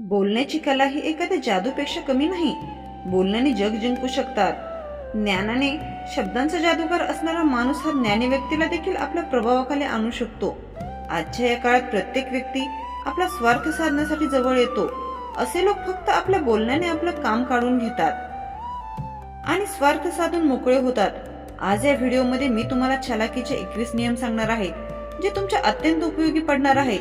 बोलण्याची कला ही एखाद्या जादूपेक्षा कमी नाही. बोलण्याने जग जिंकू शकतात. ज्ञानाने शब्दांचा जादूगार असणारा माणूस हा ज्ञानी व्यक्तीला देखील आपल्या प्रभावाखाली आणू शकतो. आजच्या या काळात प्रत्येक व्यक्ती आपला स्वार्थ साधण्यासाठी जवळ येतो. असे लोक फक्त आपल्या बोलण्याने आपलं काम काढून घेतात. आणि स्वार्थ साधून मोकळे होतात. आज या व्हिडिओमध्ये मी तुम्हाला छलाकीचे एकवीस नियम सांगणार आहे जे तुमच्या अत्यंत उपयोगी पडणार आहे.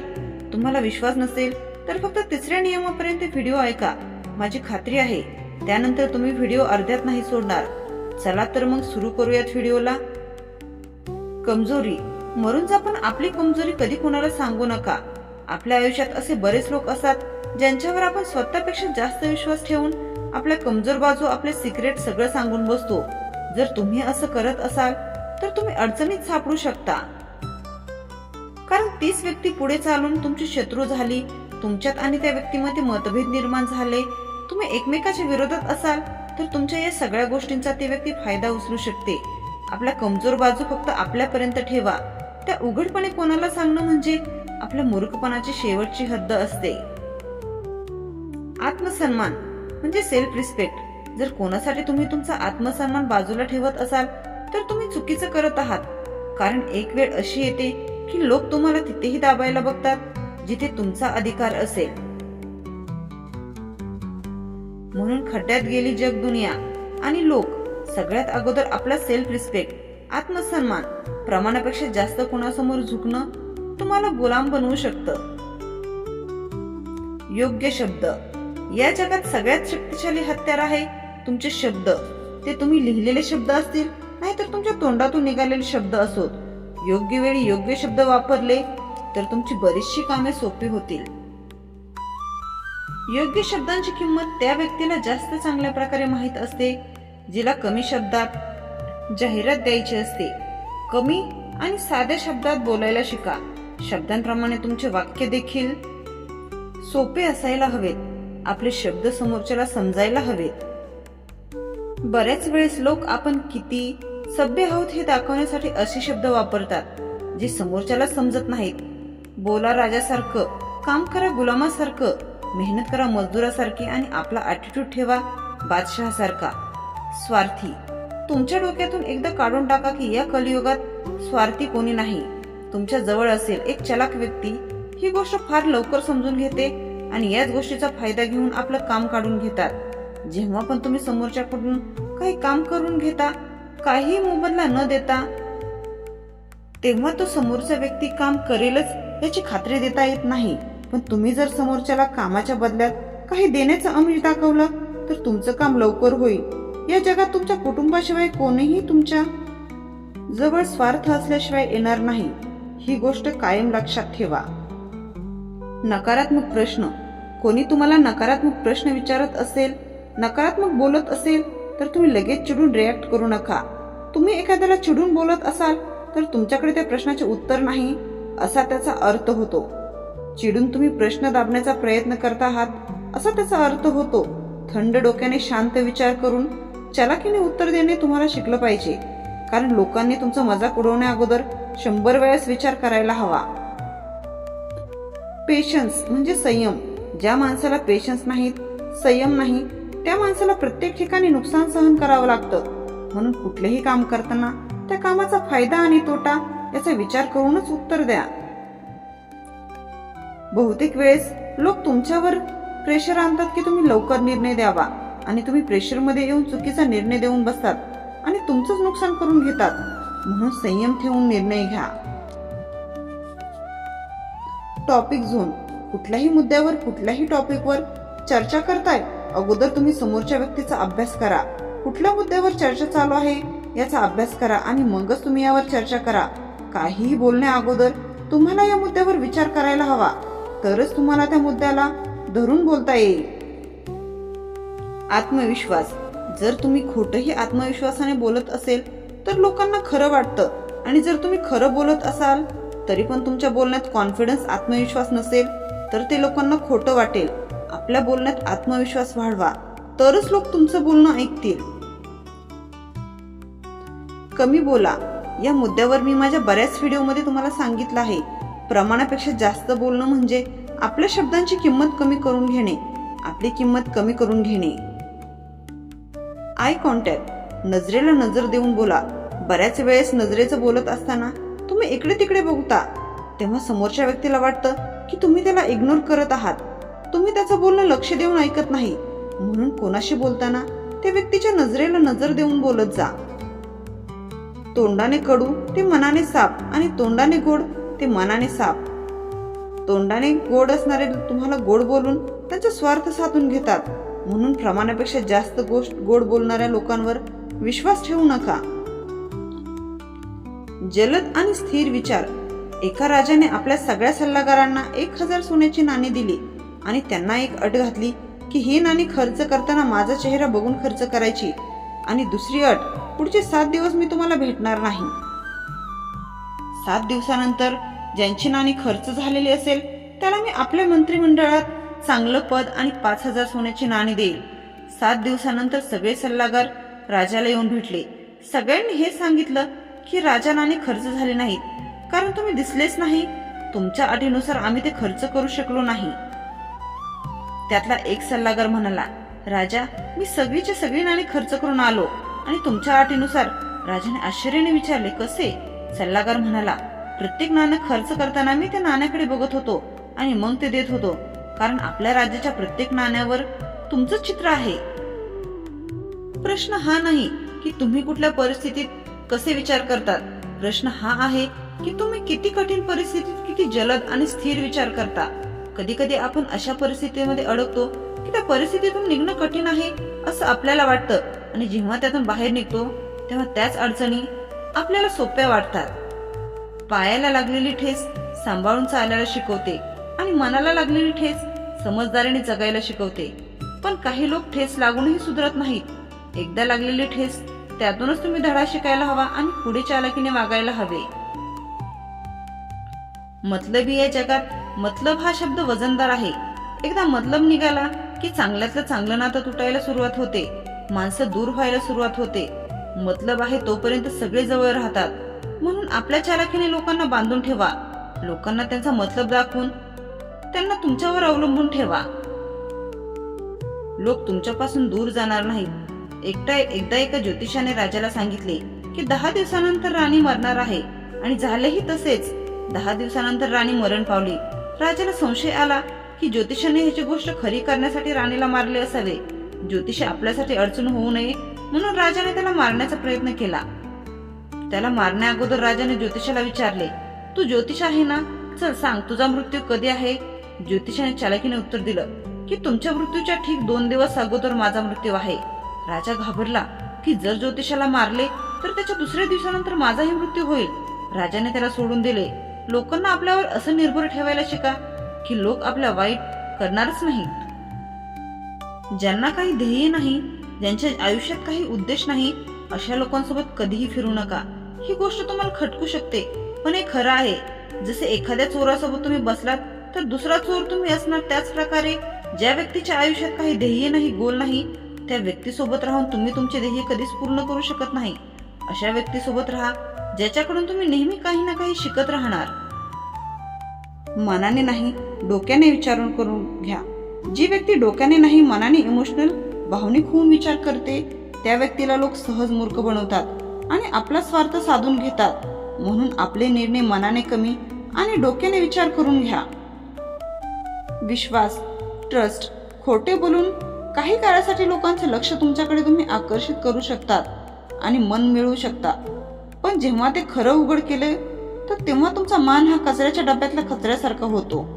तुम्हाला विश्वास नसेल तर फक्त तिसऱ्या नियमापर्यंत व्हिडिओ ऐका. माझी खात्री आहे त्यानंतर तुम्ही व्हिडिओ अर्ध्यात नाही सोडणार. चला तर मग सुरू करूयात व्हिडिओला. कमजोरी. मरून आपण आपली कमजोरी कधी कोणाला सांगू नका. आपल्या आयुष्यात असे बरेच लोक असतात ज्यांच्यावर आपण स्वतःपेक्षा जास्त विश्वास ठेवून आपल्या कमजोर बाजू आपले सिक्रेट सगळं सांगून बसतो. जर तुम्ही असं करत असाल तर तुम्ही अडचणीत सापडू शकता. कारण तीच व्यक्ती पुढे चालून तुमची शत्रू झाली तुमच्यात आणि त्या व्यक्तीमध्ये मतभेद निर्माण झाले तुम्ही एकमेकाच्या विरोधात असाल तर तुमच्या या सगळ्या गोष्टींचा ती व्यक्ती फायदा उचलू शकते. आपल्या कमजोर बाजू फक्त आपल्यापर्यंत ठेवा. त्या उघडपणे कोणाला सांगणं म्हणजे आपल्या मूर्खपणाची शेवटची हद्द असते. आत्मसन्मान म्हणजे सेल्फ रिस्पेक्ट जर कोणासाठी तुम्ही तुमचा आत्मसन्मान बाजूला ठेवत असाल तर तुम्ही चुकीचं करत आहात. कारण एक वेळ अशी येते की लोक तुम्हाला तिथेही दाबायला बघतात जिथे तुमचा अधिकार असेल. म्हणून खड्ड्यात गेली जग दुनिया आणि लोक सगळ्यात अगोदर आपला सेल्फ रिस्पेक्ट आत्मसन्मान प्रमाणापेक्षा जास्त कोणासमोर झुकणं तुम्हाला गुलाम बनवू शकतं. योग्य शब्द. या जगात सगळ्यात शक्तिशाली हत्यार आहे तुमचे शब्द. ते तुम्ही लिहिलेले शब्द असतील नाहीतर तुमच्या तोंडातून निघालेले शब्द असोत. योग्य वेळी योग्य शब्द वापरले तर तुमची बरीचशी कामे सोपी होतील. योग्य शब्दांची किंमत त्या व्यक्तीला जास्त चांगल्या प्रकारे माहीत असते जिला कमी शब्दात जाहिरात द्यायची असते. कमी आणि साध्या शब्दात बोलायला शिका. शब्दांप्रमाणे तुमचे वाक्य देखील सोपे असायला हवेत. आपले शब्द समोरच्याला समजायला हवेत. बऱ्याच वेळेस लोक आपण किती सभ्य आहोत हे दाखवण्यासाठी असे शब्द वापरतात जे समोरच्याला समजत नाहीत. बोला राजासारखं काम करा गुलामासारखं मेहनत करा मजदुरासारखी आणि आपला ॲटिट्यूड ठेवा बादशहासारखा. स्वार्थी तुमच्या डोक्यातून एकदा काढून टाका की या कलियुगात स्वार्थी कोणी नाही. तुमच्या जवळ असेल एक चलाक व्यक्ती ही गोष्ट फार लवकर समजून घेते आणि याच गोष्टीचा फायदा घेऊन आपलं काम काढून घेतात. जेव्हा पण तुम्ही समोरच्याकडून काही काम करून घेता काही मोबदला न देता तेव्हा तो समोरचा व्यक्ती काम करेलच याची खात्री देता येत नाही. पण तुम्ही जर समोरच्याला कामाच्या बदल्यात काही देण्याचं आमिष दाखवलं तर तुमचं काम लवकर होईल. या जगात तुमच्या कुटुंबाशिवाय कोणीही तुमच्या जवळ स्वार्थ असल्याशिवाय येणार नाही. ही गोष्ट कायम लक्षात ठेवा. नकारात्मक प्रश्न. कोणी तुम्हाला नकारात्मक प्रश्न विचारत असेल नकारात्मक बोलत असेल तर तुम्ही लगेच चिडून रिॲक्ट करू नका. तुम्ही एखाद्याला चिडून बोलत असाल तर तुमच्याकडे त्या प्रश्नाचे उत्तर नाही. असा त्याचा अर्थ होतो. चिडून तुम्ही प्रश्न दाबण्याचा प्रयत्न करता आहात असा त्याचा अर्थ होतो. थंड डोक्याने शांत विचार करून चलाकीने उत्तर देणे तुम्हाला शिकलं पाहिजे. कारण लोकांनी तुमचा मजाक उडवण्या अगोदर शंभर वेळेस विचार करायला हवा. पेशन्स म्हणजे संयम. ज्या माणसाला पेशन्स नाहीत संयम नाही त्या माणसाला प्रत्येक ठिकाणी नुकसान सहन करावं लागतं. म्हणून कुठलेही काम करताना त्या कामाचा फायदा आणि तोटा याचा विचार करूनच उत्तर द्या. बहुतेक वेळेस लोक तुमच्यावर प्रेशर आणतात की तुम्ही लवकर निर्णय द्यावा आणि तुम्ही प्रेशरमध्ये येऊन चुकीचा निर्णय देऊन बसतात आणि तुमचंच नुकसान करून घेतात. म्हणून संयम ठेवून निर्णय घ्या. टॉपिक झोन कुठल्याही मुद्द्यावर कुठल्याही टॉपिकवर चर्चा करताय अगोदर तुम्ही समोरच्या व्यक्तीचा अभ्यास करा. कुठल्या मुद्द्यावर चर्चा चालू आहे याचा अभ्यास करा आणि मगच तुम्ही यावर चर्चा करा. काहीही बोलण्या अगोदर तुम्हाला या मुद्द्यावर विचार करायला हवा. तरच तुम्हाला त्या मुद्द्याला धरून बोलता येईल. आत्मविश्वास. जर तुम्ही खोटही आत्मविश्वासाने बोलत असेल तर लोकांना खरं वाटतं. आणि जर तुम्ही खरं बोलत असाल तरी पण तुमच्या बोलण्यात कॉन्फिडन्स आत्मविश्वास नसेल तर ते लोकांना खोटं वाटेल. आपल्या बोलण्यात आत्मविश्वास वाढवा. तरच लोक तुमचं बोलणं ऐकतील. कमी बोला. या मुद्द्यावर मी माझ्या बऱ्याच व्हिडिओमध्ये तुम्हाला सांगितलं आहे. प्रमाणापेक्षा जास्त बोलणं म्हणजे आपल्या शब्दांची किंमत कमी करून घेणे. आपली किंमत कमी करून घेणे. आय कॉन्टॅक्ट नजरेला नजर देऊन बोला. बऱ्याच वेळेस नजरेचं बोलत असताना तुम्ही इकडे तिकडे बघता. तेव्हा समोरच्या व्यक्तीला वाटतं की तुम्ही त्याला इग्नोर करत आहात. तुम्ही त्याचं बोलणं लक्ष देऊन ऐकत नाही. म्हणून कोणाशी बोलताना त्या व्यक्तीच्या नजरेला नजर देऊन बोलत जा. तोंडाने कडू ते मनाने साप आणि तोंडाने गोड ते मनाने साप. तोंडाने गोड असणारे तुम्हाला गोड बोलून त्यांचा स्वार्थ साधून घेतात. म्हणून प्रमाणापेक्षा जास्त गोष्ट गोड बोलणाऱ्या लोकांवर विश्वास ठेवू नका. जलद आणि स्थिर विचार. एका राजाने आपल्या सगळ्या सल्लागारांना एक हजार सोन्याची नाणी दिली आणि त्यांना एक अट घातली की ही नाणी खर्च करताना माझा चेहरा बघून खर्च करायची. आणि दुसरी अट पुढचे सात दिवस मी तुम्हाला भेटणार नाही. सात दिवसानंतर ज्यांची नाणी खर्च झालेली असेल त्याला मी आपल्या मंत्रिमंडळात चांगलं पद आणि पाच हजार सोन्याची नाणी देईल. सात दिवसानंतर सगळे सल्लागार राजाला येऊन भेटले. सगळ्यांनी हे सांगितलं की राजा नाणी खर्च झाले नाहीत. कारण तुम्ही दिसलेच नाही. तुमच्या अटीनुसार आम्ही ते खर्च करू शकलो नाही. त्यातला एक सल्लागार म्हणाला राजा मी सगळीच्या सगळी नाणी खर्च करून आलो. आणि तुमच्या अटीनुसार राजाने आश्चर्याने विचारले कसे? सल्लागार म्हणाला प्रत्येक नाणं खर्च करताना मी त्या नाण्याकडे बघत होतो आणि मग ते देत होतो कारण आपल्या राज्याच्या प्रत्येक नाण्यावर तुमचं चित्र आहे. प्रश्न हा नाही की तुम्ही कुठल्या परिस्थितीत कसे विचार करतात. प्रश्न हा आहे की तुम्ही किती कठीण परिस्थितीत किती जलद आणि स्थिर विचार करता. कधी कधी आपण अशा परिस्थितीमध्ये अडकतो की त्या परिस्थितीतून निघणं कठीण आहे असं आपल्याला वाटतं. आणि जेव्हा त्यातून बाहेर निघतो तेव्हा त्याच अडचणी आपल्याला सोप्या वाटतात. पायाला लागलेली ठेस सांभाळून चालायला शिकवते आणि मनाला लागलेली ठेस समजदारीने जगायला शिकवते. पण काही लोक ठेस लागूनही सुधरत नाहीत. एकदा लागलेली ठेस त्यातूनच तुम्ही धडा शिकायला हवा आणि पुढे चालकीने वागायला हवे. मतलबी या जगात मतलब हा शब्द वजनदार आहे. एकदा मतलब निघाला की चांगल्यातलं चांगलं नातं तुटायला सुरुवात होते. माणसं दूर व्हायला सुरुवात होते. मतलब आहे तोपर्यंत सगळे जवळ राहतात. म्हणून आपल्या चालाखीने लोकांना बांधून ठेवा. लोकांना त्यांचा मतलब दाखवून त्यांना तुमच्यावर अवलंबून ठेवा. लोक तुमच्यापासून दूर जाणार नाहीत. एकटा एकदा एका ज्योतिषाने राजाला सांगितले की दहा दिवसानंतर राणी मरणार आहे. आणि झालेही तसेच. दहा दिवसानंतर राणी मरण पावली. राजाला संशय आला की ज्योतिषाने ह्याची गोष्ट खरी करण्यासाठी राणीला मारले असावे. ज्योतिष आपल्यासाठी अडचण होऊ नये म्हणून राजाने त्याला मारण्याचा प्रयत्न केला. त्याला मारण्या अगोदर राजाने ज्योतिषाला विचारले तू ज्योतिष आहे ना? चल सांग तुझा मृत्यू कधी आहे? ज्योतिषाने चालकीने उत्तर दिलं की तुमच्या मृत्यूच्या ठीक दोन दिवस अगोदर माझा मृत्यू आहे. राजा घाबरला की जर ज्योतिषाला मारले तर त्याच्या दुसऱ्या दिवसानंतर माझाही मृत्यू होईल. राजाने त्याला सोडून दिले लोकांना आपल्यावर असं निर्भर ठेवायला शिका की लोक आपल्या वाईट करणारच नाहीत. ज्यांना काही ध्येय नाही ज्यांच्या आयुष्यात काही उद्देश नाही अशा लोकांसोबत कधीही फिरू नका. ही गोष्ट तुम्हाला खटकू शकते. पण हे खरं आहे. जसे एखाद्या चोरासोबत तुम्ही बसलात तर दुसरा चोर तुम्ही असणार त्याच प्रकारे. ज्या व्यक्तीच्या आयुष्यात काही ध्येय नाही गोल नाही त्या व्यक्तीसोबत राहून तुम्ही तुमचे ध्येय कधीच पूर्ण करू शकत नाही. अशा व्यक्तीसोबत राहा ज्याच्याकडून तुम्ही नेहमी काही ना काही शिकत राहणार. मनाने नाही डोक्याने विचारून करून घ्या. जी व्यक्ती डोक्याने नाही मनाने इमोशनल भावनिक होऊन विचार करते त्या व्यक्तीला लोक सहज मूर्ख बनवतात आणि आपला स्वार्थ साधून घेतात. म्हणून आपले निर्णय मनाने कमी आणि डोक्याने विचार करून घ्या. विश्वास ट्रस्ट खोटे बोलून काही काळासाठी लोकांचं लक्ष तुमच्याकडे तुम्ही आकर्षित करू शकतात आणि मन मिळवू शकता. पण जेव्हा ते खरं उघड केले तर तेव्हा तुमचा मान हा कचऱ्याच्या डब्यातल्या कचऱ्यासारखा होतो.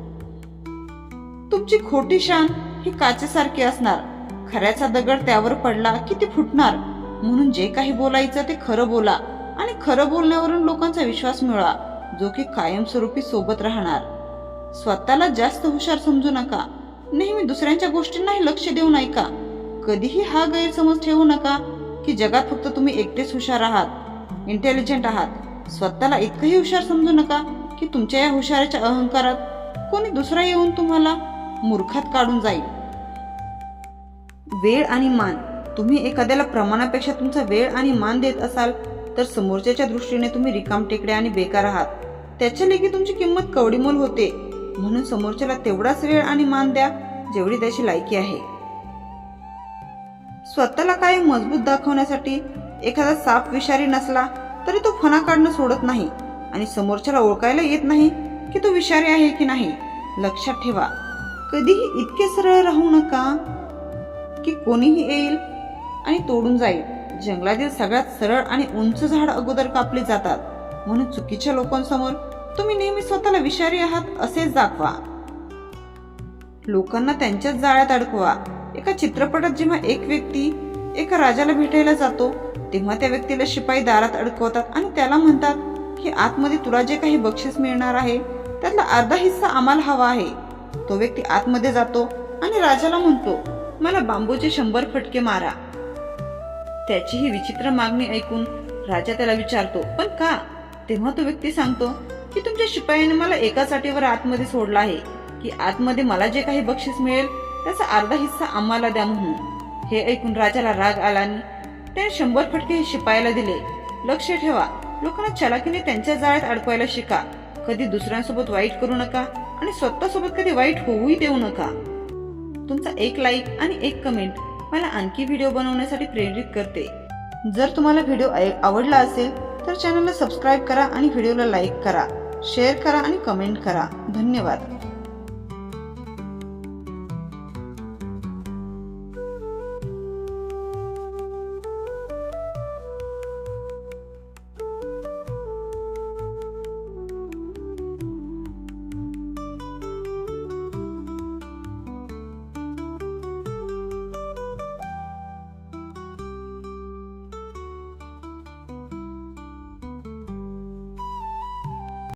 तुमची खोटी शान ही काचेसारखी असणार. खऱ्याचा दगड त्यावर पडला की ती फुटणार. म्हणून जे काही बोलायचं ते खरं बोला आणि खरं बोलण्यावरून लोकांचा विश्वास मिळवा जो की कायमस्वरूपी सोबत राहणार. स्वतःला जास्त हुशार समजू नका. नेहमी दुसऱ्यांच्या गोष्टींनाही लक्ष देऊन ऐका कधीही हा गैरसमज ठेवू नका की जगात फक्त तुम्ही एकटेच हुशार आहात इंटेलिजंट आहात. स्वतःला इतकंही हुशार समजू नका की तुमच्या या हुशाराच्या अहंकारात कोणी दुसरा येऊन तुम्हाला मूर्खात काढून जाईल. वेळ आणि मान. तुम्ही एखाद्याला प्रमाणापेक्षा तुमचा वेळ आणि मान देत असाल तर समोरच्याच्या दृष्टीने तुम्ही रिकाम टेकडे आणि बेकार आहात. त्याच्या लेखी तुमची किंमत कवडीमोल होते. म्हणून समोरच्याला तेवढाच वेळ आणि मान द्या जेवढी त्याची लायकी आहे. स्वतःला काही मजबूत दाखवण्यासाठी एखादा साप विषारी नसला तरी तो फणा काढणं सोडत नाही. आणि समोरच्याला ओळखायला येत नाही की तो विषारी आहे की नाही लक्षात ठेवा. कधीही इतके सरळ राहू नका की कोणीही येईल आणि तोडून जाईल. जंगलातील सगळ्यात सरळ आणि उंच झाड अगोदर कापली जातात. म्हणून चुकीच्या लोकांसमोर तुम्ही नेहमी स्वतःला विषारी आहात असेच दाखवा. लोकांना त्यांच्याच जाळ्यात अडकवा. एका चित्रपटात जेव्हा एक व्यक्ती एका राजाला भेटायला जातो तेव्हा त्या व्यक्तीला शिपाई दारात अडकवतात आणि त्याला म्हणतात की आतमध्ये तुला जे काही बक्षीस मिळणार आहे त्यातला अर्धा हिस्सा आम्हाला हवा आहे. तो व्यक्ती आतमध्ये जातो आणि राजाला म्हणतो मला बांबूचे शंभर फटके मारा. त्याची ही विचित्र मागणी ऐकून राजा त्याला विचारतो पण का? तेव्हा तो व्यक्ती सांगतो की तुमच्या शिपायाने मला एका साठीवर आतमध्ये सोडला आहे की आतमध्ये मला जे काही बक्षीस मिळेल त्याचा अर्धा हिस्सा आम्हाला द्या म्हणून. हे ऐकून राजाला राग आला आणि त्याने शंभर फटके हे शिपायाला दिले. लक्ष ठेवा लोकांना चलाकीने त्यांच्या जाळ्यात अडकवायला शिका. कधी दुसऱ्यांसोबत वाईट करू नका आणि स्वतःसोबत कधी वाईट होऊही देऊ नका. तुमचा एक लाईक आणि एक कमेंट मला आणखी व्हिडिओ बनवण्यासाठी प्रेरित करते. जर तुम्हाला व्हिडिओ आवडला असेल तर चॅनलला सबस्क्राईब करा आणि व्हिडिओला लाईक करा. शेअर करा आणि कमेंट करा. धन्यवाद.